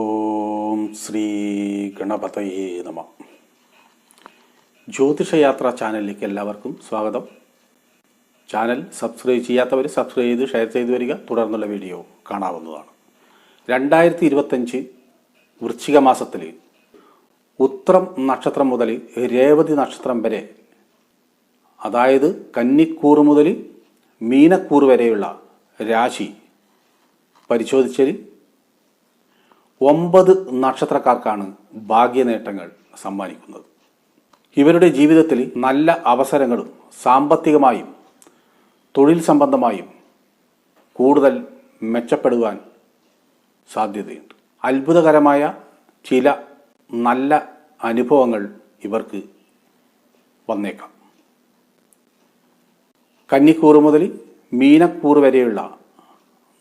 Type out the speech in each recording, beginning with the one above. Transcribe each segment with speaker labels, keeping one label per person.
Speaker 1: ഓം ശ്രീ ഗണപതയേ നമ. ജ്യോതിഷയാത്ര ചാനലിലേക്ക് എല്ലാവർക്കും സ്വാഗതം. ചാനൽ സബ്സ്ക്രൈബ് ചെയ്യാത്തവർ സബ്സ്ക്രൈബ് ചെയ്ത് ഷെയർ ചെയ്ത് വരിക. തുടർന്നുള്ള വീഡിയോ കാണാവുന്നതാണ്. രണ്ടായിരത്തി ഇരുപത്തഞ്ച് വൃശ്ചിക മാസത്തിൽ ഉത്രം നക്ഷത്രം മുതൽ രേവതി നക്ഷത്രം വരെ അതായത് കന്നിക്കൂറ് മുതൽ മീനക്കൂറ് വരെയുള്ള രാശി പരിശോധിച്ചതിൽ ഒമ്പത് നക്ഷത്രക്കാർക്കാണ് ഭാഗ്യനേട്ടങ്ങൾ സമ്മാനിക്കുന്നത്. ഇവരുടെ ജീവിതത്തിൽ നല്ല അവസരങ്ങളും സാമ്പത്തികമായും തൊഴിൽ സംബന്ധമായും കൂടുതൽ മെച്ചപ്പെടുവാൻ സാധ്യതയുണ്ട്. അത്ഭുതകരമായ ചില നല്ല അനുഭവങ്ങൾ ഇവർക്ക് വന്നേക്കാം. കന്നിക്കൂറ് മുതൽ മീനക്കൂറ് വരെയുള്ള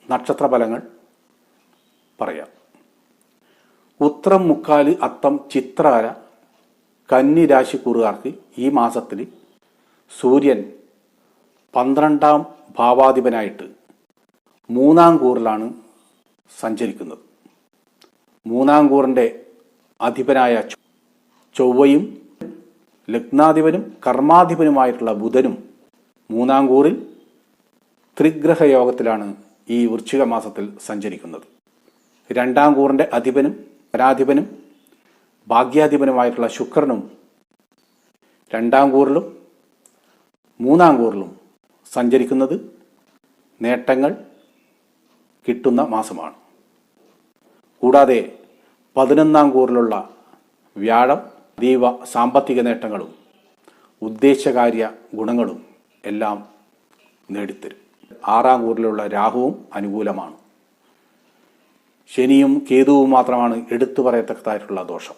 Speaker 1: നക്ഷത്രഫലങ്ങൾ പറയാം ഉത്രം മുക്കാൽ അത്തം ചിത്രാര കന്നി രാശിക്കൂറുകാർക്ക് ഈ മാസത്തിൽ സൂര്യൻ പന്ത്രണ്ടാം ഭാവാധിപനായിട്ട് മൂന്നാം കൂറിലാണ് സഞ്ചരിക്കുന്നത്. മൂന്നാം കൂറിന്റെ അധിപനായ ചൊവ്വയും ലഗ്നാധിപനും കർമാധിപനുമായിട്ടുള്ള ബുധനും മൂന്നാം കൂറിൽ ത്രിഗ്രഹ യോഗത്തിലാണ് ഈ വൃശ്ചിക മാസത്തിൽ സഞ്ചരിക്കുന്നത്. രണ്ടാം കൂറിന്റെ അധിപനും പരാധിപനും ഭാഗ്യാധിപനുമായിട്ടുള്ള ശുക്രനും രണ്ടാം കൂറിലും മൂന്നാം കൂറിലും സഞ്ചരിക്കുന്നത് നേട്ടങ്ങൾ കിട്ടുന്ന മാസമാണ്. കൂടാതെ പതിനൊന്നാം കൂറിലുള്ള വ്യാഴം അതീവ സാമ്പത്തിക നേട്ടങ്ങളും ഉദ്ദേശകാര്യ ഗുണങ്ങളും എല്ലാം നേടിത്തരും. ആറാം കൂറിലുള്ള രാഹുവും അനുകൂലമാണ്. ശനിയും കേതുവും മാത്രമാണ് എടുത്തു പറയത്തക്കതായിട്ടുള്ള ദോഷം.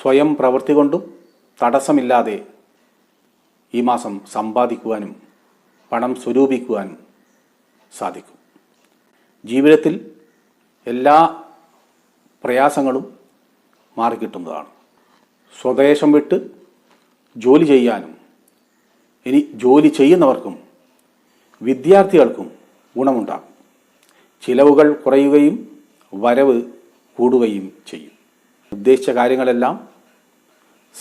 Speaker 1: സ്വയം പ്രവൃത്തി കൊണ്ടും തടസ്സമില്ലാതെ ഈ മാസം സമ്പാദിക്കുവാനും പണം സ്വരൂപിക്കുവാനും സാധിക്കും. ജീവിതത്തിൽ എല്ലാ പ്രയാസങ്ങളും മാറിക്കിട്ടുന്നതാണ്. സ്വദേശം വിട്ട് ജോലി ചെയ്യാനും ഇനി ജോലി ചെയ്യുന്നവർക്കും വിദ്യാർത്ഥികൾക്കും ഗുണമുണ്ടാകും. ചിലവുകൾ കുറയുകയും വരവ് കൂടുകയും ചെയ്യും. ഉദ്ദേശിച്ച കാര്യങ്ങളെല്ലാം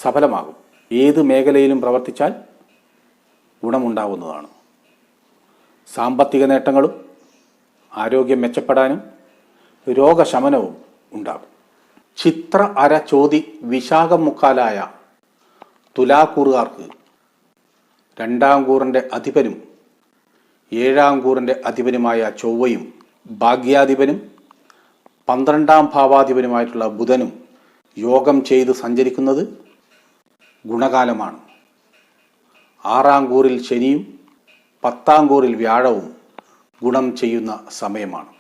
Speaker 1: സഫലമാകും. ഏത് മേഖലയിലും പ്രവർത്തിച്ചാൽ ഗുണമുണ്ടാവുന്നതാണ്. സാമ്പത്തിക നേട്ടങ്ങളും ആരോഗ്യം മെച്ചപ്പെടാനും രോഗശമനവും ഉണ്ടാകും. ചിത്ര അര ചോതി വിശാഖം മുക്കാലായ തുലാക്കൂറുകാർക്ക് രണ്ടാം കൂറിന്റെ അധിപനും ഏഴാം കൂറിന്റെ അധിപനുമായ ചൊവ്വയും ഭാഗ്യാധിപനും പന്ത്രണ്ടാം ഭാവാധിപനുമായിട്ടുള്ള ബുധനും യോഗം ചെയ്ത് സഞ്ചരിക്കുന്നത് ഗുണകാലമാണ്. ആറാം കൂറിൽ ശനിയും പത്താം കൂറിൽ വ്യാഴവും ഗുണം ചെയ്യുന്ന സമയമാണ്.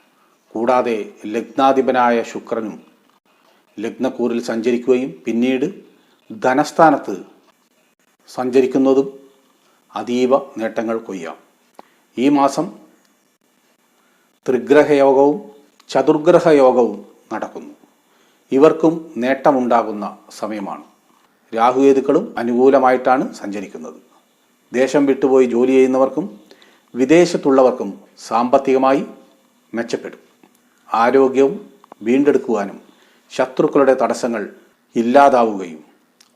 Speaker 1: കൂടാതെ ലഗ്നാധിപനായ ശുക്രനും ലഗ്നക്കൂറിൽ സഞ്ചരിക്കുകയും പിന്നീട് ധനസ്ഥാനത്ത് സഞ്ചരിക്കുന്നതും അതീവ നേട്ടങ്ങൾ കൊയ്യാം. ഈ മാസം ത്രിഗ്രഹയോഗവും ചതുർഗ്രഹ യോഗവും നടക്കുന്നു. ഇവർക്കും നേട്ടമുണ്ടാകുന്ന സമയമാണ്. രാഹുകേതുക്കളും അനുകൂലമായിട്ടാണ് സഞ്ചരിക്കുന്നത്. ദേശം വിട്ടുപോയി ജോലി ചെയ്യുന്നവർക്കും വിദേശത്തുള്ളവർക്കും സാമ്പത്തികമായി മെച്ചപ്പെടും. ആരോഗ്യവും വീണ്ടെടുക്കുവാനും ശത്രുക്കളുടെ തടസ്സങ്ങൾ ഇല്ലാതാവുകയും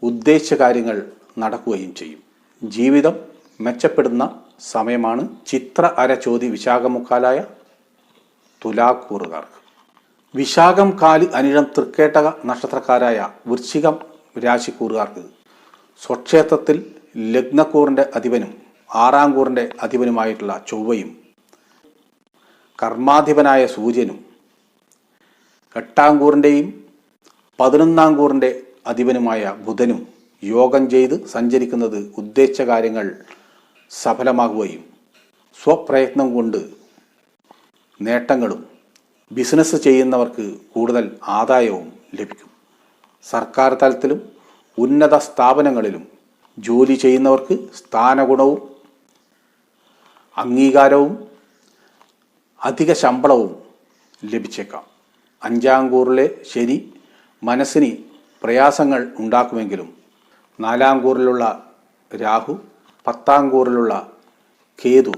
Speaker 1: ഉദ്ദേശിച്ച കാര്യങ്ങൾ നടക്കുകയും ചെയ്യും. ജീവിതം മെച്ചപ്പെടുന്ന സമയമാണ് ചിത്ര അരചോതി വിശാഖമുക്കാലായ തുലാക്കൂറുകാർക്ക് വിശാഖം കാലി അനിഴം തൃക്കേട്ടക നക്ഷത്രക്കാരായ വൃശ്ചികം രാശിക്കൂറുകാർക്ക്. സ്വക്ഷേത്രത്തിൽ ലഗ്നക്കൂറിന്റെ അധിപനും ആറാം കൂറിന്റെ അധിപനുമായിട്ടുള്ള ചൊവ്വയും. കർമാധിപനായ സൂര്യനും എട്ടാം കൂറിന്റെയും പതിനൊന്നാം കൂറിന്റെ അധിപനുമായ ബുധനും യോഗം ചെയ്ത് സഞ്ചരിക്കുന്നത് ഉദ്ദേശിച്ച കാര്യങ്ങൾ സഫലമാകുകയും സ്വപ്രയത്നം കൊണ്ട് നേട്ടങ്ങളും ബിസിനസ് ചെയ്യുന്നവർക്ക് കൂടുതൽ ആദായവും ലഭിക്കും. സർക്കാർ തലത്തിലും ഉന്നത സ്ഥാപനങ്ങളിലും ജോലി ചെയ്യുന്നവർക്ക് സ്ഥാനഗുണവും അംഗീകാരവും അധിക ശമ്പളവും ലഭിച്ചേക്കാം. അഞ്ചാം കൂറിലെ ശനി മനസ്സിന് പ്രയാസങ്ങൾ ഉണ്ടാക്കുമെങ്കിലും നാലാം കൂറിലുള്ള രാഹു പത്താം കൂറിലുള്ള കേതു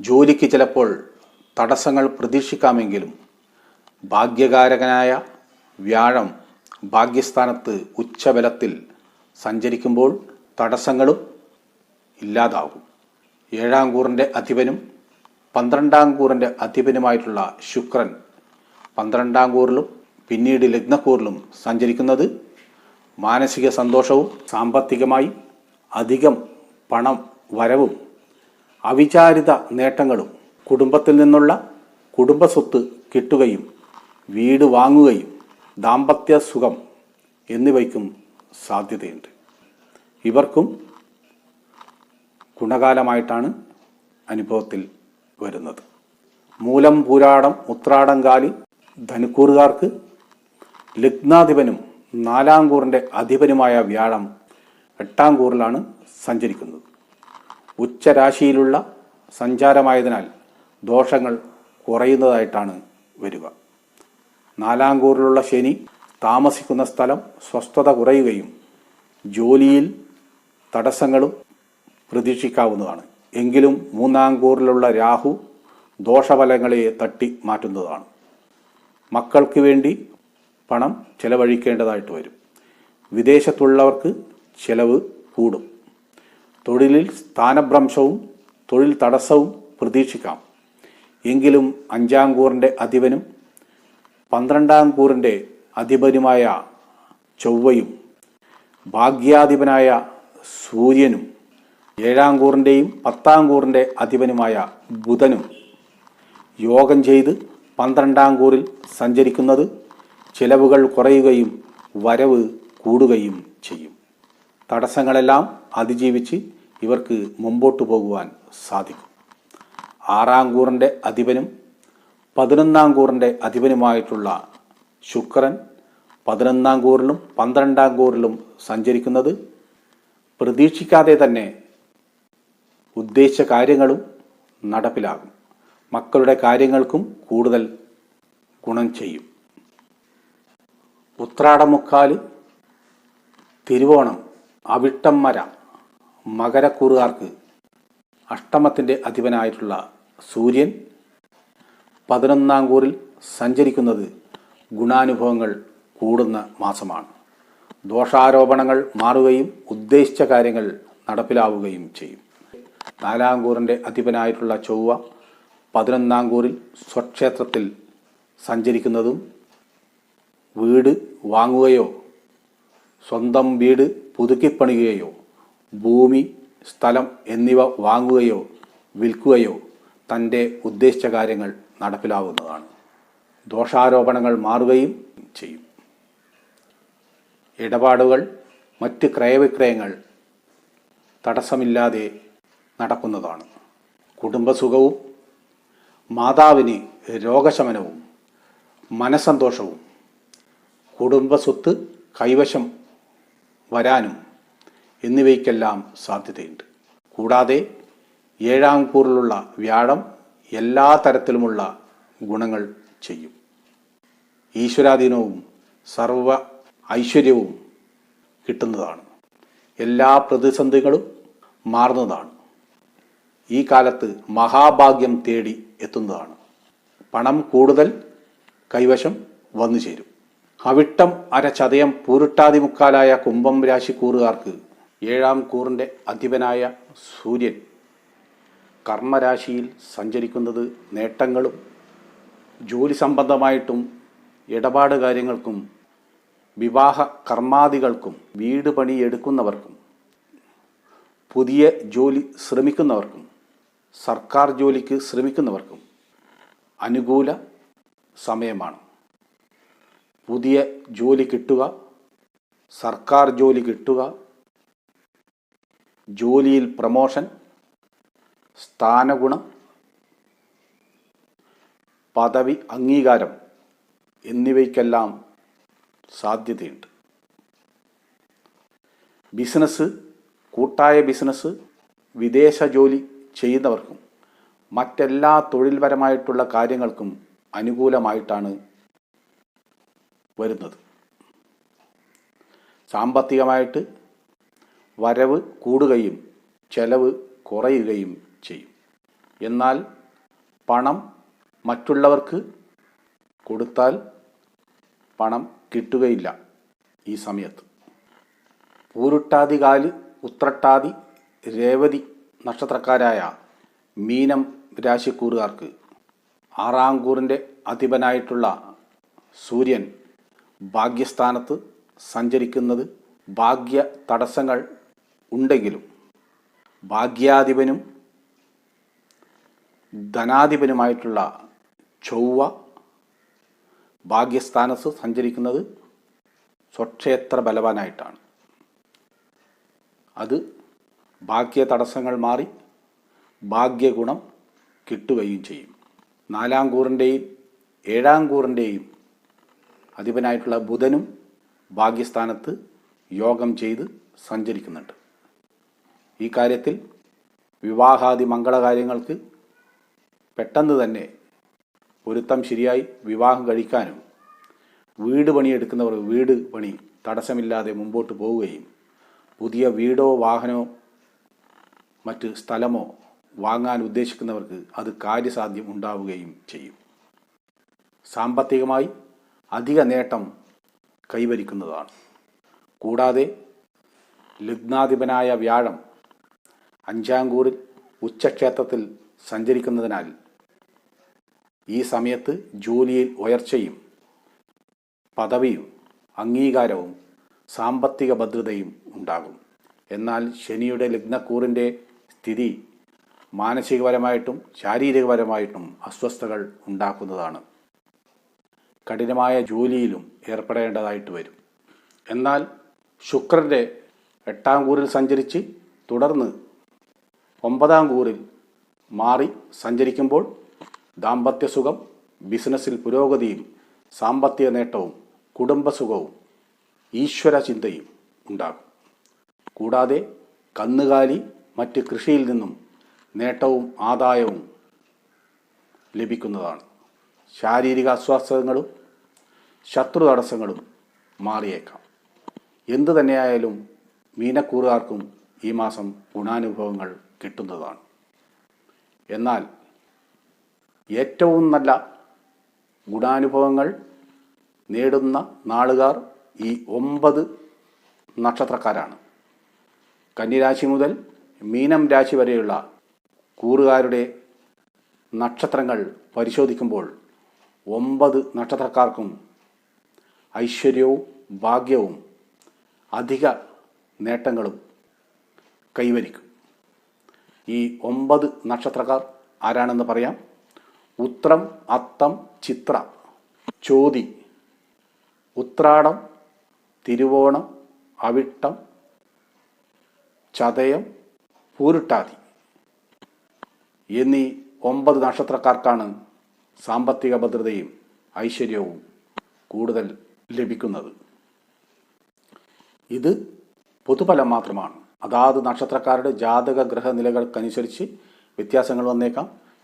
Speaker 1: ജോലിക്ക് ചിലപ്പോൾ തടസ്സങ്ങൾ പ്രതീക്ഷിക്കാമെങ്കിലും ഭാഗ്യകാരകനായ വ്യാഴം ഭാഗ്യസ്ഥാനത്ത് ഉച്ചബലത്തിൽ സഞ്ചരിക്കുമ്പോൾ തടസ്സങ്ങളും ഇല്ലാതാകും. ഏഴാം കൂറിന്റെ അധിപനും പന്ത്രണ്ടാം കൂറിന്റെ അധിപനുമായിട്ടുള്ള ശുക്രൻ പന്ത്രണ്ടാം കൂറിലും പിന്നീട് ലഗ്നക്കൂറിലും സഞ്ചരിക്കുന്നത് മാനസിക സന്തോഷവും സാമ്പത്തികമായി അധികം പണം വരവും അവിചാരിത നേട്ടങ്ങളും കുടുംബത്തിൽ നിന്നുള്ള കുടുംബസ്വത്ത് കിട്ടുകയും വീട് വാങ്ങുകയും ദാമ്പത്യ സുഖം എന്നിവയ്ക്കും സാധ്യതയുണ്ട്. ഇവർക്കും ഗുണകാലമായിട്ടാണ് അനുഭവത്തിൽ വരുന്നത്. മൂലം പൂരാടം ഉത്രാടം കാലി ധനുക്കൂറുകാർക്ക് ലഗ്നാധിപനും നാലാം കൂറിന്റെ അധിപനുമായ വ്യാഴം എട്ടാം കൂറിലാണ് സഞ്ചരിക്കുന്നത്. ഉച്ചരാശിയിലുള്ള സഞ്ചാരമായതിനാൽ ദോഷങ്ങൾ കുറയുന്നതായിട്ടാണ് വരിക. നാലാം കൂറിലുള്ള ശനി താമസിക്കുന്ന സ്ഥലം സ്വസ്ഥത കുറയുകയും ജോലിയിൽ തടസ്സങ്ങളും പ്രതീക്ഷിക്കാവുന്നതാണ്. എങ്കിലും മൂന്നാം കൂറിലുള്ള രാഹു ദോഷഫലങ്ങളെ തട്ടി മാറ്റുന്നതാണ്. മക്കൾക്ക് വേണ്ടി പണം ചെലവഴിക്കേണ്ടതായിട്ട് വരും. വിദേശത്തുള്ളവർക്ക് ചെലവ് കൂടും. തൊഴിലിൽ സ്ഥാനഭ്രംശവും തൊഴിൽ തടസ്സവും പ്രതീക്ഷിക്കാം. എങ്കിലും അഞ്ചാം കൂറിന്റെ അധിപനും പന്ത്രണ്ടാം കൂറിന്റെ അധിപനുമായ ചൊവ്വയും ഭാഗ്യാധിപനായ സൂര്യനും ഏഴാം കൂറിന്റെയും പത്താം കൂറിന്റെ അധിപനുമായ ബുധനും യോഗം ചെയ്ത് പന്ത്രണ്ടാം കൂറിൽ സഞ്ചരിക്കുന്നത് ചിലവുകൾ കുറയുകയും വരവ് കൂടുകയും ചെയ്യും. തടസ്സങ്ങളെല്ലാം അതിജീവിച്ച് ഇവർക്ക് മുമ്പോട്ട് പോകുവാൻ സാധിക്കും. ആറാം കൂറിന്റെ അധിപനും പതിനൊന്നാം കൂറിന്റെ അധിപനുമായിട്ടുള്ള ശുക്രൻ പതിനൊന്നാം കൂറിലും പന്ത്രണ്ടാം കൂറിലും സഞ്ചരിക്കുന്നത് പ്രതീക്ഷിക്കാതെ തന്നെ ഉദ്ദേശ കാര്യങ്ങളും നടപ്പിലാകും. മക്കളുടെ കാര്യങ്ങൾക്കും കൂടുതൽ ഗുണം ചെയ്യും. ഉത്രാടമുക്കാൽ തിരുവോണം അവിട്ടം മര മകരക്കുറുകാർക്ക് അഷ്ടമത്തിന്റെ അധിപനായിട്ടുള്ള സൂര്യൻ പതിനൊന്നാം കൂറിൽ സഞ്ചരിക്കുന്നത് ഗുണാനുഭവങ്ങൾ കൂടുന്ന മാസമാണ്. ദോഷാരോപണങ്ങൾ മാറുകയും ഉദ്ദേശിച്ച കാര്യങ്ങൾ നടപ്പിലാവുകയും ചെയ്യും. നാലാം കൂറിന്റെ അധിപനായിട്ടുള്ള ചൊവ്വ പതിനൊന്നാം കൂറിൽ സ്വക്ഷേത്രത്തിൽ സഞ്ചരിക്കുന്നതും വീട് വാങ്ങുകയോ സ്വന്തം വീട് പുതുക്കിപ്പണിയുകയോ ഭൂമി സ്ഥലം എന്നിവ വാങ്ങുകയോ വിൽക്കുകയോ തന്റെ ഉദ്ദേശിച്ച കാര്യങ്ങൾ നടപ്പിലാവുന്നതാണ്. ദോഷാരോപണങ്ങൾ മാറുകയും ചെയ്യും. ഇടപാടുകൾ മറ്റ് ക്രയവിക്രയങ്ങൾ തടസ്സമില്ലാതെ നടക്കുന്നതാണ്. കുടുംബസുഖവും മാതാവിന് രോഗശമനവും മനസ്സന്തോഷവും കുടുംബസ്വത്ത് കൈവശം വരാനും എന്നിവയ്ക്കെല്ലാം സാധ്യതയുണ്ട്. കൂടാതെ ഏഴാം കൂറിലുള്ള വ്യാഴം എല്ലാ തരത്തിലുമുള്ള ഗുണങ്ങൾ ചെയ്യും. ഈശ്വരാധീനവും സർവ ഐശ്വര്യവും കിട്ടുന്നതാണ്. എല്ലാ പ്രതിസന്ധികളും മാറുന്നതാണ്. ഈ കാലത്ത് മഹാഭാഗ്യം തേടി എത്തുന്നതാണ്. പണം കൂടുതൽ കൈവശം വന്നു ചേരും. അവിട്ടം അര ചതയം പൂരുട്ടാതിമുക്കാലായ കുംഭം രാശിക്കൂറുകാർക്ക് ഏഴാം കൂറിന്റെ അധിപനായ സൂര്യൻ കർമ്മരാശിയിൽ സഞ്ചരിക്കുന്നത് നേട്ടങ്ങളും ജോലി സംബന്ധമായിട്ടും ഇടപാട് കാര്യങ്ങൾക്കും വിവാഹ കർമാദികൾക്കും വീട് പണിയെടുക്കുന്നവർക്കും പുതിയ ജോലി ശ്രമിക്കുന്നവർക്കും സർക്കാർ ജോലിക്ക് ശ്രമിക്കുന്നവർക്കും അനുകൂല സമയമാണ്. പുതിയ ജോലി കിട്ടുക സർക്കാർ ജോലി കിട്ടുക ജോലിയിൽ പ്രമോഷൻ സ്ഥാനഗുണം പദവി അംഗീകാരം എന്നിവയ്ക്കെല്ലാം സാധ്യതയുണ്ട്. ബിസിനസ് കൂട്ടായ ബിസിനസ് വിദേശ ജോലി ചെയ്യുന്നവർക്കും മറ്റെല്ലാ തൊഴിൽപരമായിട്ടുള്ള കാര്യങ്ങൾക്കും അനുകൂലമായിട്ടാണ് വരുന്നത്. സാമ്പത്തികമായിട്ട് വരവ് കൂടുകയും ചെലവ് കുറയുകയും ചെയ്യും. എന്നാൽ പണം മറ്റുള്ളവർക്ക് കൊടുത്താൽ പണം കിട്ടുകയില്ല ഈ സമയത്ത്. പൂരുട്ടാതി കാൽ ഉത്രട്ടാതി രേവതി നക്ഷത്രക്കാരായ മീനം രാശിക്കൂറുകാർക്ക് ആറാംകൂറിന്റെ അധിപനായിട്ടുള്ള സൂര്യൻ ഭാഗ്യസ്ഥാനത്ത് സഞ്ചരിക്കുന്നത് ഭാഗ്യ തടസ്സങ്ങൾ ഉണ്ടെങ്കിലും ഭാഗ്യാധിപനും ധനാധിപനുമായിട്ടുള്ള ചൊവ്വ ഭാഗ്യസ്ഥാനത്ത് സഞ്ചരിക്കുന്നത് സ്വക്ഷേത്ര ബലവാനായിട്ടാണ്. അത് ഭാഗ്യ തടസ്സങ്ങൾ മാറി ഭാഗ്യഗുണം കിട്ടുകയും ചെയ്യും. നാലാം കൂറിന്റെയും ഏഴാം കൂറിന്റെയും അധിപനായിട്ടുള്ള ബുധനും ഭാഗ്യസ്ഥാനത്ത് യോഗം ചെയ്ത് സഞ്ചരിക്കുന്നുണ്ട്. ഈ കാര്യത്തിൽ വിവാഹാദി മംഗളകാര്യങ്ങൾക്ക് പെട്ടെന്ന് തന്നെ പൊരുത്തം ശരിയായി വിവാഹം കഴിക്കാനും വീട് പണിയെടുക്കുന്നവർ വീട് പണി തടസ്സമില്ലാതെ മുമ്പോട്ട് പോവുകയും പുതിയ വീടോ വാഹനമോ മറ്റ് സ്ഥലമോ വാങ്ങാൻ ഉദ്ദേശിക്കുന്നവർക്ക് അത് കാര്യസാധ്യം ഉണ്ടാവുകയും ചെയ്യും. സാമ്പത്തികമായി അധിക നേട്ടം കൈവരിക്കുന്നതാണ്. കൂടാതെ ലഗ്നാധിപനായ വ്യാഴം അഞ്ചാംകൂറിൽ ഉച്ചക്ഷേത്രത്തിൽ സഞ്ചരിക്കുന്നതിനാൽ ഈ സമയത്ത് ജോലിയിൽ ഉയർച്ചയും പദവിയും അംഗീകാരവും സാമ്പത്തിക ഭദ്രതയും ഉണ്ടാകും. എന്നാൽ ശനിയുടെ ലഗ്നക്കൂറിന്റെ സ്ഥിതി മാനസികപരമായിട്ടും ശാരീരികപരമായിട്ടും അസ്വസ്ഥകൾ ഉണ്ടാക്കുന്നതാണ്. കഠിനമായ ജോലിയിലും ഏർപ്പെടേണ്ടതായിട്ട് വരും. എന്നാൽ ശുക്രന്റെ എട്ടാം കൂറിൽ സഞ്ചരിച്ച് തുടർന്ന് ഒമ്പതാം കൂറിൽ മാറി സഞ്ചരിക്കുമ്പോൾ ദാമ്പത്യ സുഖം ബിസിനസ്സിൽ പുരോഗതിയും സാമ്പത്തിക നേട്ടവും കുടുംബസുഖവും ഈശ്വര ചിന്തയും ഉണ്ടാകും. കൂടാതെ കന്നുകാലി മറ്റ് കൃഷിയിൽ നിന്നും നേട്ടവും ആദായവും ലഭിക്കുന്നതാണ്. ശാരീരിക അസ്വാസ്ഥതകളും ശത്രു തടസ്സങ്ങളും മാറിയേക്കാം. എന്തു തന്നെയായാലും മീനക്കൂറുകാർക്കും ഈ മാസം ഗുണാനുഭവങ്ങൾ കിട്ടുന്നതാണ്. എന്നാൽ ഏറ്റവും നല്ല ഗുണാനുഭവങ്ങൾ നേടുന്ന നാളുകാർ ഈ ഒമ്പത് നക്ഷത്രക്കാരാണ്. കന്നിരാശി മുതൽ മീനം രാശി വരെയുള്ള കൂറുകാരുടെ നക്ഷത്രങ്ങൾ പരിശോധിക്കുമ്പോൾ ഒമ്പത് നക്ഷത്രക്കാർക്കും ഐശ്വര്യവും ഭാഗ്യവും അധിക നേട്ടങ്ങളും കൈവരിക്കും. ഈ ഒമ്പത് നക്ഷത്രക്കാർ ആരാണെന്ന് പറയാം? ഉത്രം അത്തം ചിത്ര. ചോതി. ഉത്രാടം തിരുവോണം അവിട്ടം ചതയം പൂരുട്ടാതി. എന്നീ ഒമ്പത് നക്ഷത്രക്കാർക്കാണ് സാമ്പത്തിക ഭദ്രതയും ഐശ്വര്യവും കൂടുതൽ ലഭിക്കുന്നത്. ഇത് പൊതുഫലം മാത്രമാണ്. അതാത് നക്ഷത്രക്കാരുടെ ജാതക ഗ്രഹനിലകൾക്കനുസരിച്ച് വ്യത്യാസങ്ങൾ വന്നേക്കാം.